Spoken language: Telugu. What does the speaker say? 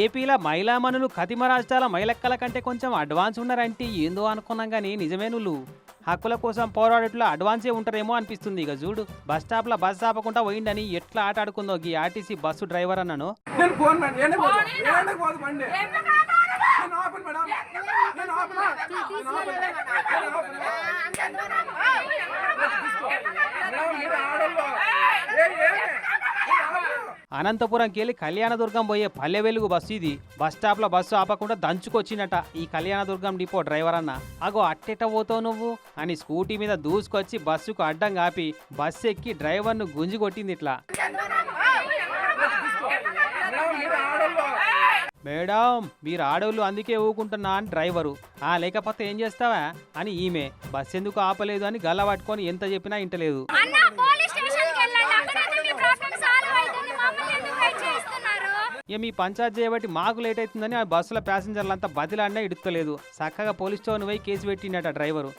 ఏపీలో మహిళా మనులు కతిమ రాష్ట్రాల మహిళక్కల కంటే కొంచెం అడ్వాన్స్ ఉన్నారంటే ఏందో అనుకున్నాం కానీ నిజమే నువ్వు హక్కుల కోసం పోరాడేట్లో అడ్వాన్సే ఉంటారేమో అనిపిస్తుంది ఇక చూడు. బస్ స్టాప్లో బస్ ఆపకుండా పోయిండని ఎట్లా ఆట ఆడుకుందో ఈ ఆర్టీసీ బస్సు డ్రైవర్ అన్నాను. నేను ఫోన్ మేడం నేనే పోదు నేనే పోదు బండి నేను ఆపను మేడం నేను ఆపను నేను ఆపను నేను ఆపను. మేడం, మీరు ఆడోళ్ళు. అనంతపురంకెళ్ళి కళ్యాణదుర్గం పోయే పల్లె వెలుగు బస్సు ఇది. బస్లో బస్సు ఆపకుండా దంచుకొచ్చినట ఈ కళ్యాణదుర్గం డిపో డ్రైవర్ అన్న. అగో అట్టెట పోతావు నువ్వు? అని స్కూటీ మీద దూసుకొచ్చి బస్సుకు అడ్డం ఆపి బస్సు ఎక్కి డ్రైవర్ను గుంజి కొట్టింది ఇట్లా. మేడం, మీరు ఆడవులు అందుకే ఊకుంటున్నా అని డ్రైవరు. ఆ లేకపోతే ఏం చేస్తావా? అని ఈమె. బస్ ఎందుకు ఆపలేదు అని గల్ల పట్టుకొని ఎంత చెప్పినా ఇంటలేదు. ఇక మీ పంచాయత్ చేయబట్టి మాకు లేట్ అవుతుందని ఆ బస్సుల ప్యాసింజర్లు అంతా బదిలాడినా ఇడుతలేదు చక్కగా పోలీస్ స్టేషన్ పోయి కేసు పెట్టిండట డ్రైవరు.